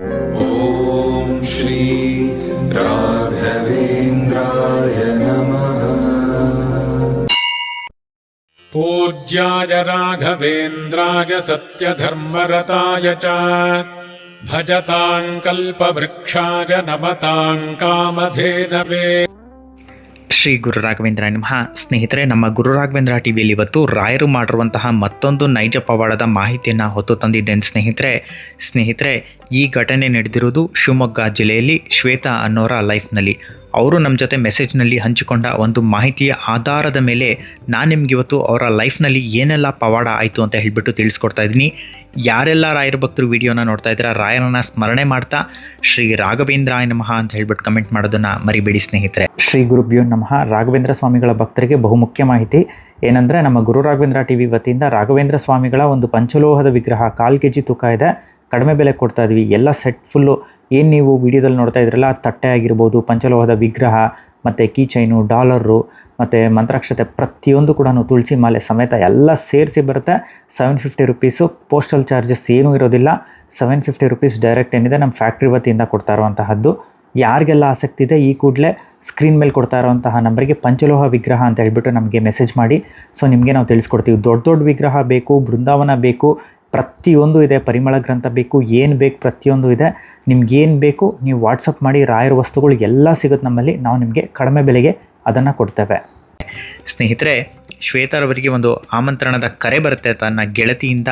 ॐ श्री राघवेन्द्राय नमः। पूज्याय राघवेन्द्राय सत्यधर्मरताय च। भजताम् कल्पवृक्षाय नमताम् कामधेनवे ಶ್ರೀ ಗುರು ರಾಘವೇಂದ್ರ ನಮಃ. ಸ್ನೇಹಿತರೆ, ನಮ್ಮ ಗುರು ರಾಘವೇಂದ್ರ ಟಿವಿಯಲ್ಲಿ ಇವತ್ತು ರಾಯರು ಮಾಡಿರುವಂತಹ ಮತ್ತೊಂದು ನೈಜ ಪವಾಡದ ಮಾಹಿತಿಯನ್ನು ಹೊತ್ತು ತಂದಿದ್ದೇನೆ ಸ್ನೇಹಿತರೆ. ಸ್ನೇಹಿತರೆ, ಈ ಘಟನೆ ನಡೆದಿರುವುದು ಶಿವಮೊಗ್ಗ ಜಿಲ್ಲೆಯಲ್ಲಿ ಶ್ವೇತಾ ಅನ್ನೋರ ಲೈಫ್ನಲ್ಲಿ ಅವರು ನಮ್ಮ ಜೊತೆ ಮೆಸೇಜ್ನಲ್ಲಿ ಹಂಚಿಕೊಂಡ ಒಂದು ಮಾಹಿತಿಯ ಆಧಾರದ ಮೇಲೆ ನಾನು ನಿಮ್ಗೆ ಇವತ್ತು ಅವರ ಲೈಫ್ನಲ್ಲಿ ಏನೆಲ್ಲ ಪವಾಡ ಆಯಿತು ಅಂತ ಹೇಳಿಬಿಟ್ಟು ತಿಳಿಸ್ಕೊಡ್ತಾ ಇದ್ದೀನಿ. ಯಾರೆಲ್ಲ ರಾಯರ ಭಕ್ತರು ವಿಡಿಯೋನ ನೋಡ್ತಾ ಇದ್ದೀರಾ, ರಾಯರನ್ನ ಸ್ಮರಣೆ ಮಾಡ್ತಾ ಶ್ರೀ ರಾಘವೇಂದ್ರಾಯ ನಮಃ ಅಂತ ಹೇಳ್ಬಿಟ್ಟು ಕಮೆಂಟ್ ಮಾಡೋದನ್ನ ಮರಿಬೇಡಿ ಸ್ನೇಹಿತರೆ. ಶ್ರೀ ಗುರುಭ್ಯೋ ನಮಃ. ರಾಘವೇಂದ್ರ ಸ್ವಾಮಿಗಳ ಭಕ್ತರಿಗೆ ಬಹುಮುಖ್ಯ ಮಾಹಿತಿ. ಏನಂದರೆ ನಮ್ಮ ಗುರು ರಾಘವೇಂದ್ರ ಟಿ ವಿ ವತಿಯಿಂದ ರಾಘವೇಂದ್ರ ಸ್ವಾಮಿಗಳ ಒಂದು ಪಂಚಲೋಹದ ವಿಗ್ರಹ ಕಾಲು ಕೆ ಜಿ ತೂಕ ಇದೆ. ಕಡಿಮೆ ಬೆಲೆ ಕೊಡ್ತಾ ಇದ್ವಿ. ಎಲ್ಲ ಸೆಟ್ ಫುಲ್ಲು ಏನು ನೀವು ವಿಡಿಯೋದಲ್ಲಿ ನೋಡ್ತಾ ಇದ್ರಲ್ಲ, ತಟ್ಟೆ ಆಗಿರ್ಬೋದು, ಪಂಚಲೋಹದ ವಿಗ್ರಹ, ಮತ್ತು ಕೀ ಚೈನು, ಡಾಲರು, ಮತ್ತು ಮಂತ್ರಾಕ್ಷತೆ ಪ್ರತಿಯೊಂದು ಕೂಡ ತುಳಸಿ ಮಾಲೆ ಸಮೇತ ಎಲ್ಲ ಸೇರಿಸಿ ಬರುತ್ತೆ. Seven fifty rupees postal charges ಏನೂ ಇರೋದಿಲ್ಲ. ಸೆವೆನ್ ಫಿಫ್ಟಿ ರುಪೀಸ್ ಡೈರೆಕ್ಟ್ ಏನಿದೆ ನಮ್ಮ ಫ್ಯಾಕ್ಟ್ರಿ ವತಿಯಿಂದ ಕೊಡ್ತಾ ಇರುವಂತಹದ್ದು. ಯಾರಿಗೆಲ್ಲ ಆಸಕ್ತಿ ಇದೆ, ಈ ಕೂಡಲೇ ಸ್ಕ್ರೀನ್ ಮೇಲೆ ಕೊಡ್ತಾ ಇರುವಂತಹ ನಂಬರಿಗೆ ಪಂಚಲೋಹ ವಿಗ್ರಹ ಅಂತ ಹೇಳ್ಬಿಟ್ಟು ನಮಗೆ ಮೆಸೇಜ್ ಮಾಡಿ. ಸೊ ನಿಮಗೆ ನಾವು ತಿಳಿಸ್ಕೊಡ್ತೀವಿ. ದೊಡ್ಡ ದೊಡ್ಡ ವಿಗ್ರಹ ಬೇಕು, ಬೃಂದಾವನ ಬೇಕು ಪ್ರತಿಯೊಂದು ಇದೆ, ಪರಿಮಳ ಗ್ರಂಥ ಬೇಕು, ಏನು ಬೇಕು ಪ್ರತಿಯೊಂದು ಇದೆ. ನಿಮ್ಗೆ ಏನು ಬೇಕು ನೀವು ವಾಟ್ಸಪ್ ಮಾಡಿ, ರಾಯರ ವಸ್ತುಗಳು ಎಲ್ಲ ಸಿಗುತ್ತೆ ನಮ್ಮಲ್ಲಿ. ನಾವು ನಿಮಗೆ ಕಡಿಮೆ ಬೆಲೆಗೆ ಅದನ್ನು ಕೊಡ್ತೇವೆ. ಸ್ನೇಹಿತರೆ ಶ್ವೇತಾರವರಿಗೆ ಒಂದು ಆಮಂತ್ರಣದ ಕರೆ ಬರುತ್ತೆ ತನ್ನ ಗೆಳತಿಯಿಂದ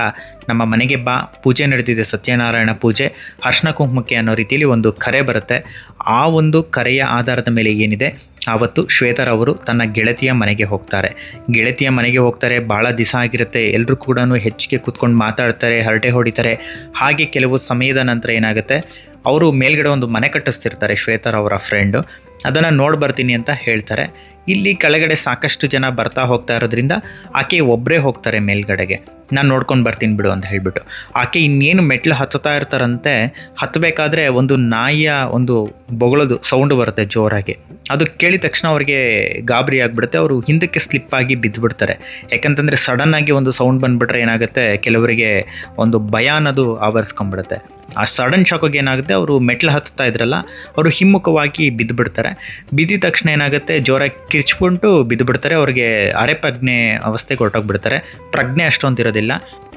ನಮ್ಮ ಮನೆಗೆ ಬಾ, ಪೂಜೆ ನಡೆದಿದೆ ಸತ್ಯನಾರಾಯಣ ಪೂಜೆ. ಅರ್ಶನ ಕುಂಕುಮಕ್ಕೆ ಅನ್ನೋ ರೀತಿಯಲ್ಲಿ ಒಂದು ಕರೆ ಬರುತ್ತೆ. ಆ ಒಂದು ಕರೆಯ ಆಧಾರದ ಮೇಲೆ ಏನಿದೆ? ಆವತ್ತು ಶ್ವೇತರವರು ತನ್ನ ಗೆಳತಿಯ ಮನೆಗೆ ಹೋಗ್ತಾರೆ. ಗೆಳತಿಯ ಮನೆಗೆ ಹೋಗ್ತಾರೆ, ಭಾಳ ದಿವಸ ಆಗಿರುತ್ತೆ ಎಲ್ಲರೂ ಕೂಡ ಹೆಚ್ಚಿಗೆ ಕೂತ್ಕೊಂಡು ಮಾತಾಡ್ತಾರೆ, ಹರಟೆ ಹೊಡಿತಾರೆ. ಹಾಗೆ ಕೆಲವು ಸಮಯದ ನಂತರ ಏನಾಗುತ್ತೆ, ಅವರು ಮೇಲ್ಗಡೆ ಒಂದು ಮನೆ ಕಟ್ಟಿಸ್ತಿರ್ತಾರೆ ಶ್ವೇತರ್ ಅವರ ಫ್ರೆಂಡು ಅದನ್ನು ನೋಡಿ ಬರ್ತೀನಿ ಅಂತ ಹೇಳ್ತಾರೆ. ಇಲ್ಲಿ ಕೆಳಗಡೆ ಸಾಕಷ್ಟು ಜನ ಬರ್ತಾ ಹೋಗ್ತಾ ಇರೋದ್ರಿಂದ ಆಕೆ ಒಬ್ಬರೇ ಹೋಗ್ತಾರೆ ಮೇಲ್ಗಡೆಗೆ. ನಾನು ನೋಡ್ಕೊಂಡು ಬರ್ತೀನಿ ಬಿಡು ಅಂತ ಹೇಳಿಬಿಟ್ಟು. ಆಕೆ ಇನ್ನೇನು ಮೆಟ್ಲು ಹತ್ತುತ್ತಾ ಇರ್ತಾರಂತೆ ಹತ್ತಬೇಕಾದ್ರೆ ಒಂದು ನಾಯಿಯ ಒಂದು ಬೊಗಳೋದು ಸೌಂಡ್ ಬರುತ್ತೆ ಜೋರಾಗಿ. ಅದು ಕೇಳಿದ ತಕ್ಷಣ ಅವರಿಗೆ ಗಾಬರಿ ಆಗಿಬಿಡುತ್ತೆ, ಅವರು ಹಿಂದಕ್ಕೆ ಸ್ಲಿಪ್ ಆಗಿ ಬಿದ್ದುಬಿಡ್ತಾರೆ ಯಾಕಂತಂದರೆ ಸಡನ್ನಾಗಿ ಒಂದು ಸೌಂಡ್ ಬಂದುಬಿಟ್ರೆ ಏನಾಗುತ್ತೆ, ಕೆಲವರಿಗೆ ಒಂದು ಭಯ ಅನ್ನೋದು ಆವರಿಸ್ಕೊಂಡ್ಬಿಡುತ್ತೆ. ಆ ಸಡನ್ ಶಾಕಿಗೆ ಏನಾಗುತ್ತೆ, ಅವರು ಮೆಟ್ಲು ಹತ್ತುತ್ತಾ ಇದ್ರಲ್ಲ, ಅವರು ಹಿಮ್ಮುಖವಾಗಿ ಬಿದ್ದುಬಿಡ್ತಾರೆ ಬಿದ್ದಿದ ತಕ್ಷಣ ಏನಾಗುತ್ತೆ, ಜೋರಾಗಿ ಕಿರ್ಚ್ಕೊಂಡು ಬಿದ್ದುಬಿಡ್ತಾರೆ ಅವ್ರಿಗೆ ಅರೆಪ್ರಜ್ಞೆ ಅವಸ್ಥೆಗೆ ಹೊರಟೋಗ್ಬಿಡ್ತಾರೆ. ಪ್ರಜ್ಞೆ ಅಷ್ಟೊಂದು ಇರೋದಿಲ್ಲ.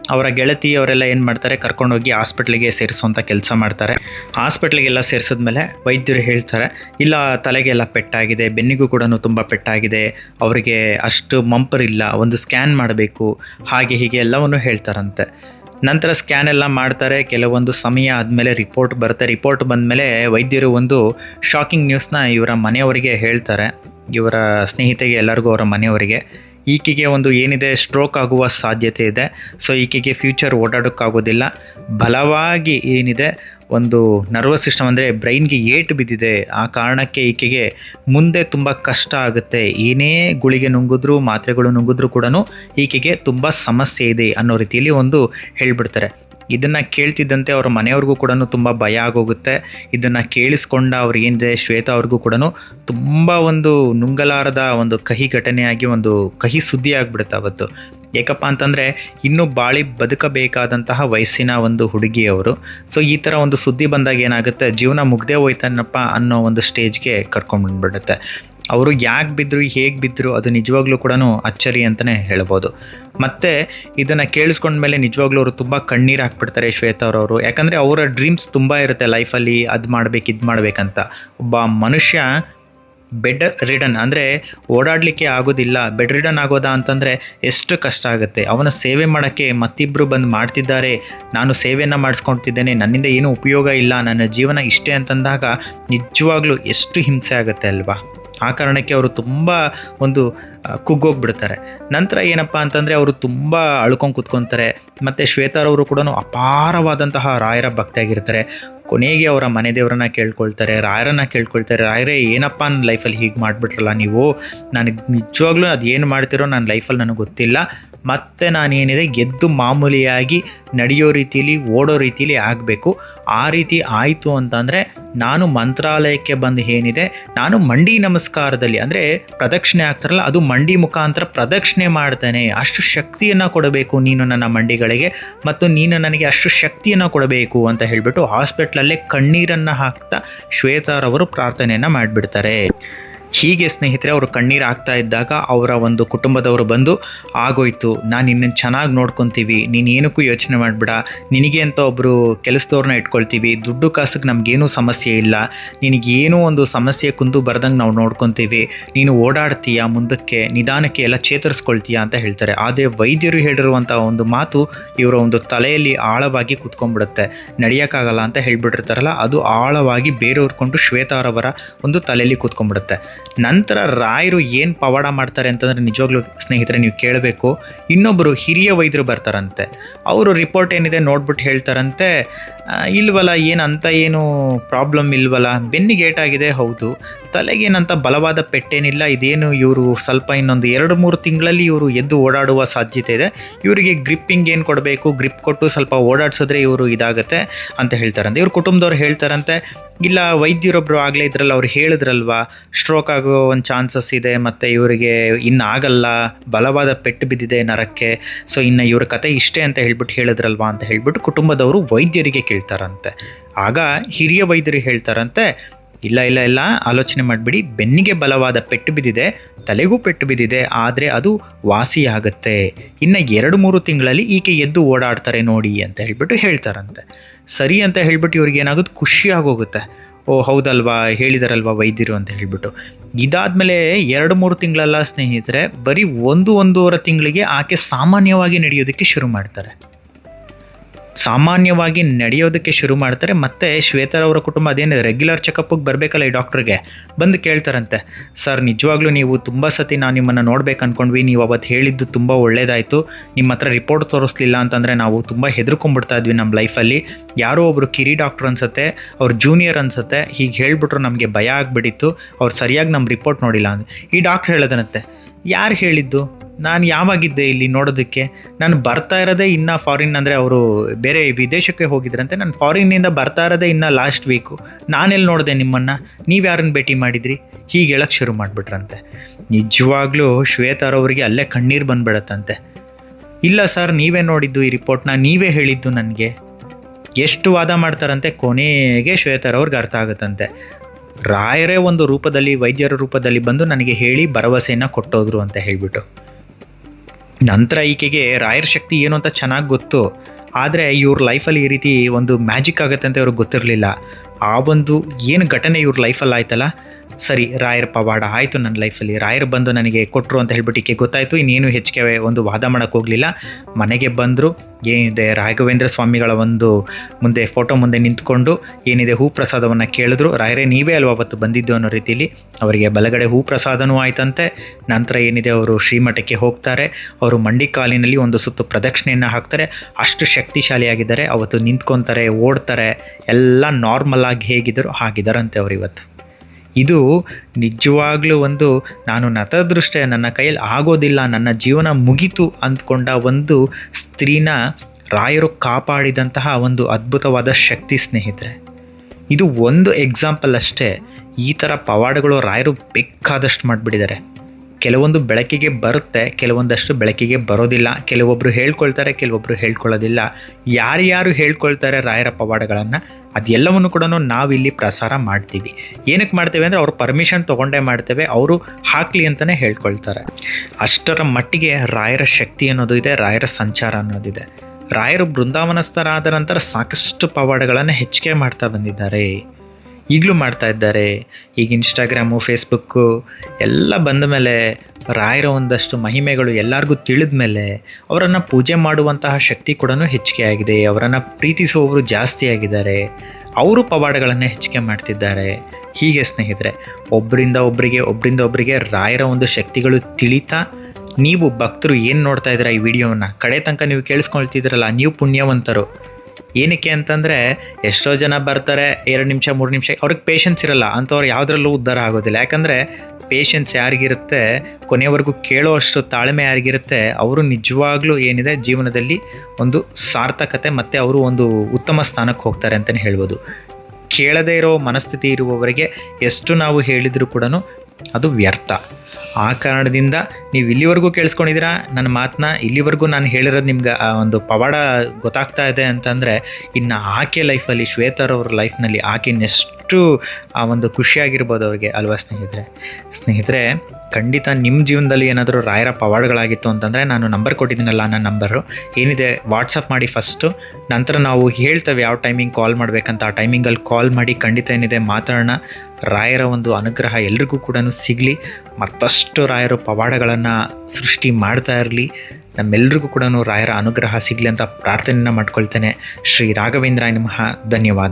ಅವರ ಗೆಳತಿ ಅವರೆಲ್ಲ ಏನು ಮಾಡ್ತಾರೆ, ಕರ್ಕೊಂಡೋಗಿ ಹಾಸ್ಪಿಟ್ಲಿಗೆ ಸೇರಿಸುವಂಥ ಕೆಲಸ ಮಾಡ್ತಾರೆ. ಹಾಸ್ಪಿಟ್ಲಿಗೆಲ್ಲ ಸೇರಿಸಿದ್ಮೇಲೆ ವೈದ್ಯರು ಹೇಳ್ತಾರೆ, ಇಲ್ಲ, ತಲೆಗೆಲ್ಲ ಪೆಟ್ಟಾಗಿದೆ, ಬೆನ್ನಿಗೂ ಕೂಡ ತುಂಬ ಪೆಟ್ಟಾಗಿದೆ, ಅವರಿಗೆ ಅಷ್ಟು ಮಂಪರಿಲ್ಲ ಒಂದು ಸ್ಕ್ಯಾನ್ ಮಾಡಬೇಕು. ಹಾಗೆ ಹೀಗೆ ಎಲ್ಲವನ್ನು ಹೇಳ್ತಾರಂತೆ. ನಂತರ ಸ್ಕ್ಯಾನ್ ಎಲ್ಲ ಮಾಡ್ತಾರೆ, ಕೆಲವೊಂದು ಸಮಯ ಆದಮೇಲೆ ರಿಪೋರ್ಟ್ ಬರುತ್ತೆ. ರಿಪೋರ್ಟ್ ಬಂದಮೇಲೆ ವೈದ್ಯರು ಒಂದು ಶಾಕಿಂಗ್ ನ್ಯೂಸ್ನ ಇವರ ಮನೆಯವರಿಗೆ ಹೇಳ್ತಾರೆ, ಇವರ ಸ್ನೇಹಿತೆಗೆ, ಎಲ್ಲರಿಗೂ ಅವರ ಮನೆಯವರಿಗೆ. ಈಕೆಗೆ ಒಂದು ಏನಿದೆ ಸ್ಟ್ರೋಕ್ ಆಗುವ ಸಾಧ್ಯತೆ ಇದೆ. ಸೊ ಈಕೆಗೆ ಫ್ಯೂಚರ್ ಓಡಾಡೋಕ್ಕಾಗೋದಿಲ್ಲ. ಬಲವಾಗಿ ಏನಿದೆ, ಒಂದು ನರ್ವಸ್ ಸಿಸ್ಟಮ್ ಅಂದರೆ ಬ್ರೈನ್ಗೆ ಏಟು ಬಿದ್ದಿದೆ. ಆ ಕಾರಣಕ್ಕೆ ಈಕೆಗೆ ಮುಂದೆ ತುಂಬ ಕಷ್ಟ ಆಗುತ್ತೆ. ಏನೇ ಗುಳಿಗೆ ನುಂಗಿದ್ರೂ, ಮಾತ್ರೆಗಳು ನುಂಗಿದ್ರು ಕೂಡ ಈಕೆಗೆ ತುಂಬ ಸಮಸ್ಯೆ ಇದೆ ಅನ್ನೋ ರೀತಿಯಲ್ಲಿ ಒಂದು ಹೇಳ್ಬಿಡ್ತಾರೆ. ಇದನ್ನು ಕೇಳ್ತಿದ್ದಂತೆ ಅವ್ರ ಮನೆಯವ್ರಿಗೂ ಕೂಡ ತುಂಬ ಭಯ ಆಗೋಗುತ್ತೆ. ಇದನ್ನು ಕೇಳಿಸ್ಕೊಂಡ ಅವ್ರು ಏನಿದೆ ಶ್ವೇತಾ ಅವ್ರಿಗೂ ಕೂಡ ತುಂಬ ಒಂದು ನುಂಗಲಾರದ ಒಂದು ಕಹಿ ಘಟನೆಯಾಗಿ ಒಂದು ಕಹಿ ಸುದ್ದಿ ಆಗಿಬಿಡುತ್ತೆ ಅವತ್ತು. ಏಕಪ್ಪ ಅಂತಂದರೆ ಇನ್ನೂ ಬಾಳಿ ಬದುಕಬೇಕಾದಂತಹ ವಯಸ್ಸಿನ ಒಂದು ಹುಡುಗಿಯವರು. ಸೊ ಈ ಥರ ಒಂದು ಸುದ್ದಿ ಬಂದಾಗ ಏನಾಗುತ್ತೆ, ಜೀವನ ಮುಗ್ದೇ ಹೋಯ್ತಾನಪ್ಪ ಅನ್ನೋ ಒಂದು ಸ್ಟೇಜ್ಗೆ ಕರ್ಕೊಂಡ್ಬಂದ್ಬಿಡುತ್ತೆ ಅವರು ಯಾಕೆ ಬಿದ್ದರು ಹೇಗೆ ಬಿದ್ದರು ಅದು ನಿಜವಾಗ್ಲೂ ಕೂಡ ಅಚ್ಚರಿ ಅಂತಲೇ ಹೇಳ್ಬೋದು. ಮತ್ತು ಇದನ್ನು ಕೇಳಿಸ್ಕೊಂಡ್ಮೇಲೆ ನಿಜವಾಗ್ಲೂ ಅವರು ತುಂಬ ಕಣ್ಣೀರು ಹಾಕ್ಬಿಡ್ತಾರೆ ಶ್ವೇತಾ ಅವರವರು ಯಾಕಂದರೆ ಅವರ ಡ್ರೀಮ್ಸ್ ತುಂಬ ಇರುತ್ತೆ ಲೈಫಲ್ಲಿ ಅದು ಮಾಡ್ಬೇಕು, ಇದು ಮಾಡಬೇಕಂತ. ಒಬ್ಬ ಮನುಷ್ಯ ಬೆಡ್ ರಿಡನ್ ಅಂದರೆ ಓಡಾಡಲಿಕ್ಕೆ ಆಗೋದಿಲ್ಲ ಬೆಡ್ ರಿಡನ್ ಆಗೋದಾ ಅಂತಂದರೆ ಎಷ್ಟು ಕಷ್ಟ ಆಗುತ್ತೆ. ಅವನ ಸೇವೆ ಮಾಡೋಕ್ಕೆ ಮತ್ತಿಬ್ಬರು ಬಂದು ಮಾಡ್ತಿದ್ದಾರೆ. ನಾನು ಸೇವೆಯನ್ನು ಮಾಡಿಸ್ಕೊಳ್ತಿದ್ದೇನೆ, ನನ್ನಿಂದ ಏನೂ ಉಪಯೋಗ ಇಲ್ಲ, ನನ್ನ ಜೀವನ ಇಷ್ಟೇ ಅಂತಂದಾಗ ನಿಜವಾಗ್ಲೂ ಎಷ್ಟು ಹಿಂಸೆ ಆಗುತ್ತೆ ಅಲ್ವಾ? ಆ ಕಾರಣಕ್ಕೆ ಅವರು ತುಂಬ ಒಂದು ಕುಗ್ಗೋಗ್ಬಿಡ್ತಾರೆ. ನಂತರ ಏನಪ್ಪ ಅಂತಂದರೆ ಅವರು ತುಂಬ ಅಳ್ಕೊಂಡು ಕೂತ್ಕೊತಾರೆ. ಮತ್ತು ಶ್ವೇತಾರವರು ಕೂಡ ಅಪಾರವಾದಂತಹ ರಾಯರ ಭಕ್ತಿಯಾಗಿರ್ತಾರೆ. ಕೊನೆಗೆ ಅವರ ಮನೆ ದೇವರನ್ನ ಕೇಳ್ಕೊಳ್ತಾರೆ, ರಾಯರನ್ನ ಕೇಳ್ಕೊಳ್ತಾರೆ. ರಾಯರೇ, ಏನಪ್ಪ ನನ್ನ ಲೈಫಲ್ಲಿ ಹೀಗೆ ಮಾಡಿಬಿಟ್ರಲ್ಲ ನೀವು? ನನಗೆ ನಿಜವಾಗ್ಲೂ ಅದು ಏನು ಮಾಡ್ತಿರೋ ನನ್ನ ಲೈಫಲ್ಲಿ ನನಗೆ ಗೊತ್ತಿಲ್ಲ. ಮತ್ತು ನಾನೇನಿದೆ, ಗೆದ್ದು ಮಾಮೂಲಿಯಾಗಿ ನಡೆಯೋ ರೀತಿಯಲ್ಲಿ ಓಡೋ ರೀತಿಯಲ್ಲಿ ಆಗಬೇಕು. ಆ ರೀತಿ ಆಯಿತು ಅಂತಂದರೆ ನಾನು ಮಂತ್ರಾಲಯಕ್ಕೆ ಬಂದು ಏನಿದೆ, ನಾನು ಮಂಡಿ ನಮಸ್ಕಾರದಲ್ಲಿ, ಅಂದರೆ ಪ್ರದಕ್ಷಿಣೆ ಆಗ್ತಾರಲ್ಲ ಅದು ಮಂಡಿ ಮುಖಾಂತರ ಪ್ರದಕ್ಷಿಣೆ ಮಾಡ್ತಾನೆ. ಅಷ್ಟು ಶಕ್ತಿಯನ್ನು ಕೊಡಬೇಕು ನೀನು ನನ್ನ ಮಂಡಿಗಳಿಗೆ ಮತ್ತು ನೀನು ನನಗೆ ಅಷ್ಟು ಶಕ್ತಿಯನ್ನು ಕೊಡಬೇಕು ಅಂತ ಹೇಳಿಬಿಟ್ಟು ಹಾಸ್ಪಿಟ್ಲಲ್ಲೇ ಕಣ್ಣೀರನ್ನು ಹಾಕ್ತಾ ಶ್ವೇತಾರವರು ಪ್ರಾರ್ಥನೆಯನ್ನು ಮಾಡಿಬಿಡ್ತಾರೆ. ಹೀಗೆ ಸ್ನೇಹಿತರೆ, ಅವರು ಕಣ್ಣೀರು ಆಗ್ತಾ ಇದ್ದಾಗ ಅವರ ಒಂದು ಕುಟುಂಬದವರು ಬಂದು, ಆಗೋಯ್ತು, ನಾನು ನಿನ್ನನ್ನು ಚೆನ್ನಾಗಿ ನೋಡ್ಕೊತೀವಿ, ನೀನು ಏನಕ್ಕೂ ಯೋಚನೆ ಮಾಡಬೇಡ, ನಿನಗೆ ಅಂತ ಒಬ್ಬರು ಕೆಲಸದವ್ರನ್ನ ಇಟ್ಕೊಳ್ತೀವಿ, ದುಡ್ಡು ಕಾಸಿಗೆ ನಮಗೇನೂ ಸಮಸ್ಯೆ ಇಲ್ಲ, ನಿನಗೇನೂ ಒಂದು ಸಮಸ್ಯೆ ಕುಂದು ಬರ್ದಂಗೆ ನಾವು ನೋಡ್ಕೊತೀವಿ, ನೀನು ಓಡಾಡ್ತೀಯಾ ಮುಂದಕ್ಕೆ, ನಿಧಾನಕ್ಕೆ ಎಲ್ಲ ಚೇತರಿಸ್ಕೊಳ್ತೀಯ ಅಂತ ಹೇಳ್ತಾರೆ. ಆದರೆ ವೈದ್ಯರು ಹೇಳಿರುವಂಥ ಒಂದು ಮಾತು ಇವರ ಒಂದು ತಲೆಯಲ್ಲಿ ಆಳವಾಗಿ ಕುತ್ಕೊಂಡ್ಬಿಡುತ್ತೆ. ನಡೆಯೋಕ್ಕಾಗಲ್ಲ ಅಂತ ಹೇಳ್ಬಿಟ್ಟಿರ್ತಾರಲ್ಲ, ಅದು ಆಳವಾಗಿ ಬೇರೆಯವ್ರು ಕೊಂಡು ಶ್ವೇತಾರವರ ಒಂದು ತಲೆಯಲ್ಲಿ ಕೂತ್ಕೊಂಡ್ಬಿಡುತ್ತೆ. ನಂತರ ರಾಯರು ಏನು ಪವಾಡ ಮಾಡ್ತಾರೆ ಅಂತಂದರೆ ನಿಜವಾಗ್ಲೂ ಸ್ನೇಹಿತರೆ ನೀವು ಕೇಳಬೇಕು. ಇನ್ನೊಬ್ಬರು ಹಿರಿಯ ವೈದ್ಯರು ಬರ್ತಾರಂತೆ. ಅವರು ರಿಪೋರ್ಟ್ ಏನಿದೆ ನೋಡ್ಬಿಟ್ಟು ಹೇಳ್ತಾರಂತೆ ಇಲ್ವಲ್ಲ ಏನು ಅಂತ ಏನು ಪ್ರಾಬ್ಲಮ್ ಇಲ್ವಲ್ಲ, ಬೆನ್ನಿಗೆ ಏಟಾಗಿದೆ. ಹೌದು. ತಲೆಗೇನಂತ ಬಲವಾದ ಪೆಟ್ಟೇನಿಲ್ಲ, ಇದೇನು ಇವರು ಸ್ವಲ್ಪ ಇನ್ನೊಂದು ಎರಡು ಮೂರು ತಿಂಗಳಲ್ಲಿ ಇವರು ಎದ್ದು ಓಡಾಡುವ ಸಾಧ್ಯತೆ ಇದೆ. ಇವರಿಗೆ ಗ್ರಿಪ್ಪಿಂಗ್ ಏನು ಕೊಡಬೇಕು? ಗ್ರಿಪ್ ಕೊಟ್ಟು ಸ್ವಲ್ಪ ಓಡಾಡಿಸಿದ್ರೆ ಇವರು ಇದಾಗುತ್ತೆ ಅಂತ ಹೇಳ್ತಾರಂತೆ. ಇವ್ರ ಕುಟುಂಬದವ್ರು ಹೇಳ್ತಾರಂತೆ, ಇಲ್ಲ ವೈದ್ಯರೊಬ್ಬರು ಆಗಲೇ ಇದ್ರಲ್ಲ, ಅವ್ರು ಹೇಳಿದ್ರಲ್ವಾ? ಸ್ಟ್ರೋಕ್ ಆಗೋ ಒಂದು ಚಾನ್ಸಸ್ ಇದೆ, ಮತ್ತು ಇವರಿಗೆ ಇನ್ನು ಆಗಲ್ಲ. ಬಲವಾದ ಪೆಟ್ಟು ಬಿದ್ದಿದೆ ನರಕ್ಕೆ. ಸೊ, ಇನ್ನು ಇವ್ರ ಕತೆ ಇಷ್ಟೇ ಅಂತ ಹೇಳ್ಬಿಟ್ಟು ಹೇಳಿದ್ರಲ್ವಾ? ಅಂತ ಹೇಳ್ಬಿಟ್ಟು ಕುಟುಂಬದವರು ವೈದ್ಯರಿಗೆ ಕೇಳ್ತಾರಂತೆ. ಆಗ ಹಿರಿಯ ವೈದ್ಯರು ಹೇಳ್ತಾರಂತೆ ಇಲ್ಲ ಇಲ್ಲ ಇಲ್ಲ. ಆಲೋಚನೆ ಮಾಡಿಬಿಡಿ. ಬೆನ್ನಿಗೆ ಬಲವಾದ ಪೆಟ್ಟು ಬಿದ್ದಿದೆ. ತಲೆಗೂ ಪೆಟ್ಟು ಬಿದ್ದಿದೆ. ಆದರೆ ಅದು ವಾಸಿಯಾಗುತ್ತೆ. ಇನ್ನು ಎರಡು, ಮೂರು ತಿಂಗಳಲ್ಲಿ ಈಕೆ ಎದ್ದು ಓಡಾಡ್ತಾರೆ ನೋಡಿ ಅಂತ ಹೇಳಿಬಿಟ್ಟು ಹೇಳ್ತಾರಂತೆ. ಸರಿ ಅಂತ ಹೇಳ್ಬಿಟ್ಟು ಇವ್ರಿಗೆ ಏನಾಗುತ್ತೆ? ಖುಷಿಯಾಗೋಗುತ್ತೆ ಓ, ಹೌದಲ್ವಾ? ಹೇಳಿದಾರಲ್ವಾ ವೈದ್ಯರು ಅಂತ ಹೇಳಿಬಿಟ್ಟು. ಇದಾದ್ಮೇಲೆ ಎರಡು, ಮೂರು ತಿಂಗಳಲ್ಲ ಸ್ನೇಹಿತರೆ, ಬರೀ ಒಂದು, ಒಂದೂವರೆ ತಿಂಗಳಿಗೆ ಆಕೆ ಸಾಮಾನ್ಯವಾಗಿ ನಡೆಯೋದಕ್ಕೆ ಶುರು ಮಾಡ್ತಾರೆ. ಸಾಮಾನ್ಯವಾಗಿ ನಡೆಯೋದಕ್ಕೆ ಶುರು ಮಾಡ್ತಾರೆ. ಮತ್ತು ಶ್ವೇತರವರ ಕುಟುಂಬ ಅದೇನು ರೆಗ್ಯುಲರ್ ಚೆಕಪ್ಪಿಗೆ ಬರಬೇಕಲ್ಲ ಈ ಡಾಕ್ಟ್ರಿಗೆ ಬಂದು ಕೇಳ್ತಾರಂತೆ, ಸರ್, ನಿಜವಾಗ್ಲೂ ನೀವು ತುಂಬ ಸತಿ ನಾನು ನಿಮ್ಮನ್ನು ನೋಡ್ಬೇಕು ಅಂದ್ಕೊಂಡ್ವಿ ನೀವು ಅವತ್ತು ಹೇಳಿದ್ದು ತುಂಬ ಒಳ್ಳೇದಾಯಿತು. ನಿಮ್ಮ ಹತ್ರ ರಿಪೋರ್ಟ್ ತೋರಿಸ್ಲಿಲ್ಲ ಅಂತಂದರೆ ನಾವು ತುಂಬ ಹೆದರ್ಕೊಂಡ್ಬಿಡ್ತಾ ಇದ್ವಿ ನಮ್ಮ ಲೈಫಲ್ಲಿ ಯಾರೋ ಒಬ್ಬರು ಕಿರಿ ಡಾಕ್ಟ್ರ್ ಅನ್ಸುತ್ತೆ, ಅವ್ರು ಜೂನಿಯರ್ ಅನ್ಸುತ್ತೆ, ಹೀಗೆ ಹೇಳ್ಬಿಟ್ರು ನಮಗೆ ಭಯ ಆಗಿಬಿಟ್ಟಿತ್ತು, ಅವ್ರು ಸರಿಯಾಗಿ ನಮ್ಮ ರಿಪೋರ್ಟ್ ನೋಡಿಲ್ಲ ಅಂತ. ಈ ಡಾಕ್ಟ್ರ್ ಹೇಳೋದನಂತೆ ಯಾರು ಹೇಳಿದ್ದು? ನಾನು ಯಾವಾಗಿದ್ದೆ ಇಲ್ಲಿ ನೋಡೋದಕ್ಕೆ? ನಾನು ಬರ್ತಾ ಇರೋದೇ ಇನ್ನು ಫಾರಿನ್ ಅಂದರೆ ಅವರು ಬೇರೆ ವಿದೇಶಕ್ಕೆ ಹೋಗಿದ್ರಂತೆ. ನಾನು ಫಾರಿನ್ನಿಂದ ಬರ್ತಾ ಇರೋದೇ ಇನ್ನು ಲಾಸ್ಟ್ ವೀಕು ನಾನೆಲ್ಲಿ ನೋಡಿದೆ ನಿಮ್ಮನ್ನು? ನೀವು ಯಾರನ್ನು ಭೇಟಿ ಮಾಡಿದ್ರಿ? ಹೀಗೆ ಹೇಳಕ್ಕೆ ಶುರು ಮಾಡಿಬಿಟ್ರಂತೆ. ನಿಜವಾಗ್ಲೂ ಶ್ವೇತಾರವ್ರಿಗೆ ಅಲ್ಲೇ ಕಣ್ಣೀರು ಬಂದ್ಬಿಡತ್ತಂತೆ. ಇಲ್ಲ ಸರ್, ನೀವೇ ನೋಡಿದ್ದು ಈ ರಿಪೋರ್ಟ್ನ, ನೀವೇ ಹೇಳಿದ್ದು ನನಗೆ. ಎಷ್ಟು ವಾದ ಮಾಡ್ತಾರಂತೆ, ಕೊನೆಗೆ ಶ್ವೇತಾರವ್ರಿಗೆ ಅರ್ಥ ಆಗುತ್ತಂತೆ. ರಾಯರೇ ಒಂದು ರೂಪದಲ್ಲಿ, ವೈದ್ಯರ ರೂಪದಲ್ಲಿ ಬಂದು ನನಗೆ ಹೇಳಿ ಭರವಸೆಯನ್ನು ಕೊಟ್ಟೋದ್ರು ಅಂತ ಹೇಳಿಬಿಟ್ಟು. ನಂತರ ಈಕೆಗೆ, ರಾಯರ ಶಕ್ತಿ ಏನು ಅಂತ ಚೆನ್ನಾಗಿ ಗೊತ್ತು. ಆದರೆ ಇವ್ರ ಲೈಫಲ್ಲಿ ಈ ರೀತಿ ಒಂದು ಮ್ಯಾಜಿಕ್ ಆಗುತ್ತೆ ಅಂತ ಇವ್ರಿಗೆ ಗೊತ್ತಿರಲಿಲ್ಲ. ಆ ಒಂದು, ಏನು ಘಟನೆ ಇವ್ರ ಲೈಫಲ್ಲಿ ಆಯ್ತಲ್ಲ? ಸರಿ, ರಾಯರ ಪವಾಡ ಆಯಿತು, ನನ್ನ ಲೈಫಲ್ಲಿ ರಾಯರು ಬಂದು ನನಗೆ ಕೊಟ್ಟರು ಅಂತ ಹೇಳ್ಬಿಟ್ಟು ಈಕೆ ಗೊತ್ತಾಯಿತು, ಇನ್ನೇನು ಹೆಚ್ಚಿಗೆ ಒಂದು ವಾದ ಮಾಡೋಕ್ಕೆ ಹೋಗಲಿಲ್ಲ. ಮನೆಗೆ ಬಂದರು, ಏನಿದೆ, ರಾಘವೇಂದ್ರ ಸ್ವಾಮಿಗಳ ಒಂದು ಮುಂದೆ ಫೋಟೋ ಮುಂದೆ ನಿಂತ್ಕೊಂಡು ಏನಿದೆ ಹೂ ಪ್ರಸಾದವನ್ನು ಕೇಳಿದ್ರು. ರಾಯರೇ, ನೀವೇ ಅಲ್ವಾ ಅವತ್ತು ಬಂದಿದ್ದು ಅನ್ನೋ ರೀತಿಯಲ್ಲಿ ಅವರಿಗೆ ಬಲಗಡೆ ಹೂ ಪ್ರಸಾದನೂ ಆಯ್ತಂತೆ. ನಂತರ ಏನಿದೆ, ಅವರು ಶ್ರೀಮಠಕ್ಕೆ ಹೋಗ್ತಾರೆ. ಅವರು ಮಂಡಿ ಕಾಲಿನಲ್ಲಿ ಒಂದು ಸುತ್ತು ಪ್ರದಕ್ಷಿಣೆಯನ್ನು ಹಾಕ್ತಾರೆ. ಅಷ್ಟು ಶಕ್ತಿಶಾಲಿಯಾಗಿದ್ದಾರೆ. ಅವತ್ತು ನಿಂತ್ಕೊತಾರೆ, ಓಡ್ತಾರೆ, ಎಲ್ಲ ನಾರ್ಮಲ್ ಆಗಿ ಹೇಗಿದ್ದರು ಹಾಗಿದ್ದಾರಂತೆ ಅವರು ಇವತ್ತು ಇದು ನಿಜವಾಗ್ಲೂ ಒಂದು ನಾನು ನತದೃಷ್ಟ ನನ್ನ ಕೈಯಲ್ಲಿ ಆಗೋದಿಲ್ಲ, ನನ್ನ ಜೀವನ ಮುಗೀತು ಅಂದ್ಕೊಂಡ ಒಂದು ಸ್ತ್ರೀನ ರಾಯರು ಕಾಪಾಡಿದಂತಹ ಒಂದು ಅದ್ಭುತವಾದ ಶಕ್ತಿ ಸ್ನೇಹಿತರೆ. ಇದು ಒಂದು ಎಕ್ಸಾಂಪಲ್ ಅಷ್ಟೇ. ಈ ಥರ ಪವಾಡಗಳು ರಾಯರು ಬೇಕಾದಷ್ಟು ಮಾಡಿಬಿಟ್ಟಿದ್ದಾರೆ. ಕೆಲವೊಂದು ಬೆಳಕಿಗೆ ಬರುತ್ತೆ, ಕೆಲವೊಂದಷ್ಟು ಬೆಳಕಿಗೆ ಬರೋದಿಲ್ಲ. ಕೆಲವೊಬ್ಬರು ಹೇಳ್ಕೊಳ್ತಾರೆ ಕೆಲವೊಬ್ಬರು ಹೇಳ್ಕೊಳ್ಳೋದಿಲ್ಲ. ಯಾರ್ಯಾರು ಹೇಳ್ಕೊಳ್ತಾರೆ ರಾಯರ ಪವಾಡಗಳನ್ನು ಅದೆಲ್ಲವನ್ನು ಕೂಡ ನಾವಿಲ್ಲಿ ಪ್ರಸಾರ ಮಾಡ್ತೀವಿ. ಏನಕ್ಕೆ ಮಾಡ್ತೇವೆ ಅಂದರೆ ಅವ್ರು ಪರ್ಮಿಷನ್ ತೊಗೊಂಡೇ ಮಾಡ್ತೇವೆ, ಅವರು ಹಾಕಲಿ ಅಂತಲೇ ಹೇಳ್ಕೊಳ್ತಾರೆ. ಅಷ್ಟರ ಮಟ್ಟಿಗೆ ರಾಯರ ಶಕ್ತಿ ಅನ್ನೋದು ಇದೆ, ರಾಯರ ಸಂಚಾರ ಅನ್ನೋದಿದೆ ರಾಯರು ಬೃಂದಾವನಸ್ಥರಾದ ನಂತರ ಸಾಕಷ್ಟು ಪವಾಡಗಳನ್ನು ಹೆಚ್ಚಿಗೆ ಮಾಡ್ತಾ ಬಂದಿದ್ದಾರೆ. ಈಗಲೂ ಮಾಡ್ತಾ ಇದ್ದಾರೆ. ಈಗ ಇನ್ಸ್ಟಾಗ್ರಾಮು ಫೇಸ್ಬುಕ್ಕು ಎಲ್ಲ ಬಂದ ಮೇಲೆ ರಾಯರ ಒಂದಷ್ಟು ಮಹಿಮೆಗಳು ಎಲ್ಲರಿಗೂ ತಿಳಿದ ಮೇಲೆ ಅವರನ್ನು ಪೂಜೆ ಮಾಡುವಂತಹ ಶಕ್ತಿ ಕೂಡ ಹೆಚ್ಚಿಗೆ ಆಗಿದೆ. ಅವರನ್ನು ಪ್ರೀತಿಸುವವರು ಜಾಸ್ತಿ ಆಗಿದ್ದಾರೆ. ಅವರು ಪವಾಡಗಳನ್ನು ಹೆಚ್ಚಿಗೆ ಮಾಡ್ತಿದ್ದಾರೆ. ಹೀಗೆ ಸ್ನೇಹಿತರೆ ಒಬ್ಬರಿಂದ ಒಬ್ಬರಿಗೆ ಒಬ್ಬರಿಂದ ಒಬ್ಬರಿಗೆ ರಾಯರ ಒಂದು ಶಕ್ತಿಗಳು ತಿಳಿತಾ ನೀವು ಭಕ್ತರು ಏನು ನೋಡ್ತಾ ಇದ್ದೀರಾ ಈ ವಿಡಿಯೋವನ್ನು ಕಡೆ ತನಕ ನೀವು ಕೇಳಿಸ್ಕೊಳ್ತಿದ್ದೀರಲ್ಲ, ನೀವು ಪುಣ್ಯವಂತರು. ಏನಕ್ಕೆ ಅಂತಂದರೆ ಎಷ್ಟೋ ಜನ ಬರ್ತಾರೆ, ಎರಡು ನಿಮಿಷ, ಮೂರು ನಿಮಿಷ, ಅವ್ರಿಗೆ ಪೇಷನ್ಸ್ ಇರಲ್ಲ, ಅಂಥವ್ರು ಯಾವುದ್ರಲ್ಲೂ ಉದ್ಧಾರ ಆಗೋದಿಲ್ಲ. ಯಾಕಂದರೆ ಪೇಷನ್ಸ್ ಯಾರಿಗಿರುತ್ತೆ ಕೊನೆಯವರೆಗೂ ಕೇಳೋ ಅಷ್ಟು ತಾಳ್ಮೆ ಯಾರಿಗಿರುತ್ತೆ, ಅವರು ನಿಜವಾಗ್ಲೂ ಏನಿದೆ, ಜೀವನದಲ್ಲಿ ಒಂದು ಸಾರ್ಥಕತೆ ಮತ್ತು ಅವರು ಒಂದು ಉತ್ತಮ ಸ್ಥಾನಕ್ಕೆ ಹೋಗ್ತಾರೆ ಅಂತಲೇ ಹೇಳ್ಬೋದು. ಕೇಳದೇ ಇರೋ ಮನಸ್ಥಿತಿ ಇರುವವರಿಗೆ ಎಷ್ಟು ನಾವು ಹೇಳಿದರೂ ಕೂಡ ಅದು ವ್ಯರ್ಥ. ಆ ಕಾರಣದಿಂದ ನೀವು ಇಲ್ಲಿವರೆಗೂ ಕೇಳಿಸ್ಕೊಂಡಿದ್ದೀರಾ? ನನ್ನ ಮಾತನ್ನ ಇಲ್ಲಿವರೆಗೂ ನಾನು ಹೇಳಿರೋದು ನಿಮ್ಗೆ ಆ ಒಂದು ಪವಾಡ ಗೊತ್ತಾಗ್ತಾ ಇದೆ ಅಂತಂದರೆ, ಇನ್ನು ಆಕೆ ಲೈಫಲ್ಲಿ ಶ್ವೇತರವ್ರ ಲೈಫ್ನಲ್ಲಿ ಆಕೆ ಇನ್ನೆಷ್ಟು ಆ ಒಂದು ಖುಷಿಯಾಗಿರ್ಬೋದು ಅವ್ರಿಗೆ ಅಲ್ವಾ ಸ್ನೇಹಿತರೆ? ಸ್ನೇಹಿತರೆ, ಖಂಡಿತ ನಿಮ್ಮ ಜೀವನದಲ್ಲಿ ಏನಾದರೂ ರಾಯರ ಪವಾಡಗಳಾಗಿತ್ತು ಅಂತಂದರೆ ನಾನು ನಂಬರ್ ಕೊಟ್ಟಿದ್ದೀನಲ್ಲ ನನ್ನ ನಂಬರು. ಏನಿದೆ ವಾಟ್ಸಪ್ ಮಾಡಿ ಫಸ್ಟು ನಂತರ ನಾವು ಹೇಳ್ತೇವೆ ಯಾವ ಟೈಮಿಂಗ್ ಕಾಲ್ ಮಾಡಬೇಕಂತ. ಆ ಟೈಮಿಂಗಲ್ಲಿ ಕಾಲ್ ಮಾಡಿ ಖಂಡಿತ ಏನಿದೆ ಮಾತಾಡೋಣ. ರಾಯರ ಒಂದು ಅನುಗ್ರಹ ಎಲ್ರಿಗೂ ಕೂಡ ಸಿಗಲಿ. ಮತ್ತಷ್ಟು ರಾಯರು ಪವಾಡಗಳನ್ನು ಸೃಷ್ಟಿ ಮಾಡ್ತಾ ಇರಲಿ. ನಮ್ಮೆಲ್ರಿಗೂ ಕೂಡ ರಾಯರ ಅನುಗ್ರಹ ಸಿಗಲಿ ಅಂತ ಪ್ರಾರ್ಥನೆಯನ್ನು ಮಾಡ್ಕೊಳ್ತೇನೆ. ಶ್ರೀ ರಾಘವೇಂದ್ರ ನಮಃ. ಧನ್ಯವಾದ.